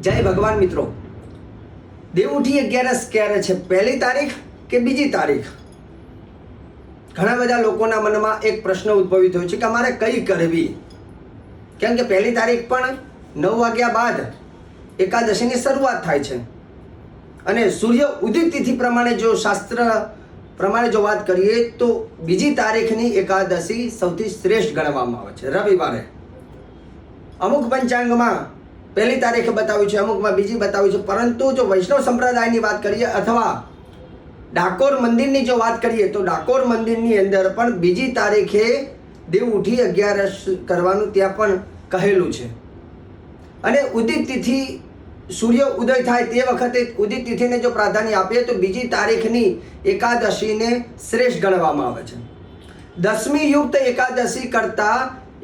જય ભગવાન મિત્રો. દેવઉઠી અગિયારસ ક્યારે છે? પહેલી તારીખ કે બીજી તારીખ? ઘણા બધા લોકોના મનમાં એક પ્રશ્ન ઉદ્ભવી થયો છે કે અમારે કઈ કરવી? કેમ કે પહેલી તારીખ પણ નવ વાગ્યા બાદ એકાદશીની શરૂઆત થાય છે. અને સૂર્ય ઉદિત તિથિ પ્રમાણે જો શાસ્ત્ર પ્રમાણે જો વાત કરીએ તો બીજી તારીખની એકાદશી સૌથી શ્રેષ્ઠ ગણવામાં આવે છે. રવિવારે. અમુક પંચાંગમાં પહેલી તારીખે બતાવ્યું છે, અમુકમાં બીજી બતાવ્યું છે. પરંતુ જો વૈષ્ણવ સંપ્રદાયની વાત કરીએ અથવા ડાકોર મંદિરની જો વાત કરીએ, તો ડાકોર મંદિરની અંદર પણ બીજી તારીખે દેવ ઉઠી અગિયારસ કરવાનું ત્યાં પણ કહેલું છે. અને ઉદિત તિથિ સૂર્ય ઉદય થાય તે વખતે ઉદિત તિથિને જો પ્રાધાન્ય આપીએ, તો બીજી તારીખની એકાદશીને શ્રેષ્ઠ ગણવામાં આવે છે. દસમી યુક્ત એકાદશી કરતા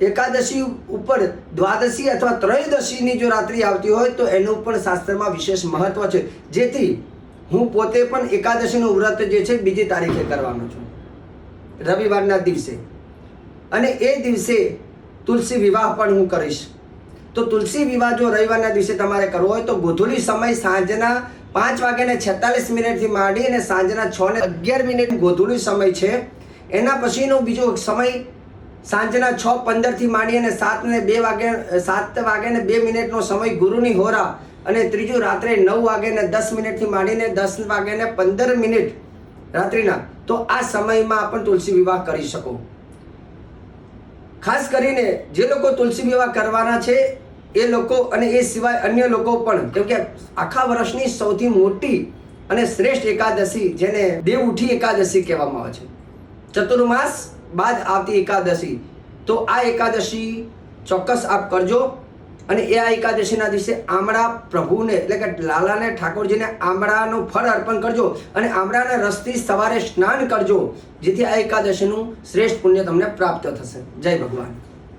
એકાદશી ઉપર દ્વાદશી અથવા ત્રયોદશીની જો રાત્રિ આવતી હોય તો એનું પણ શાસ્ત્રમાં વિશેષ મહત્વ છે. જેથી હું પોતે પણ એકાદશીનું વ્રત જે છે બીજી તારીખે કરવાનો છું. રવિવારના દિવસે. અને એ દિવસે તુલસી વિવાહ પણ હું કરીશ. તો તુલસી વિવાહ જો રવિવારના દિવસે તમારે કરવો હોય તો ગોધુલી સમય સાંજના પાંચ વાગ્યાને છેતાલીસ મિનિટથી માંડી અને સાંજના છ ને અગિયાર મિનિટ ગોધુલી સમય છે. એના પછીનો બીજો સમય સાંજના છ પંદરથી માંડી અને સાત ને બે વાગે, સાત વાગે ને બે મિનિટનો સમય ગુરુની હોરા અને ત્રીજું રાત્રે નવ વાગે ને દસ મિનિટથી માંડીને દસ વાગે ને પંદર મિનિટ રાત્રિના. તો આ સમયમાં પણ તુલસી વિવાહ કરી શકો. ખાસ કરીને જે લોકો તુલસી વિવાહ કરવાના છે, એ લોકો અને એ સિવાય અન્ય લોકો પણ, કેમ કે આખા વર્ષની સૌથી મોટી અને શ્રેષ્ઠ એકાદશી જેને દેવ ઉઠી એકાદશી કહેવામાં આવે છે. ચતુર્માસ બાદ આવતી એકાદશી. તો આ એકાદશી ચોક્કસ આપ કરજો અને એ આ એકાદશીના દિવસે આમળા પ્રભુને, એટલે કે લાલાને, ઠાકોરજીને આમળાનું ફળ અર્પણ કરજો અને આમળાના રસથી સવારે સ્નાન કરજો, જેથી આ એકાદશીનું શ્રેષ્ઠ પુણ્ય તમને પ્રાપ્ત થશે. જય ભગવાન.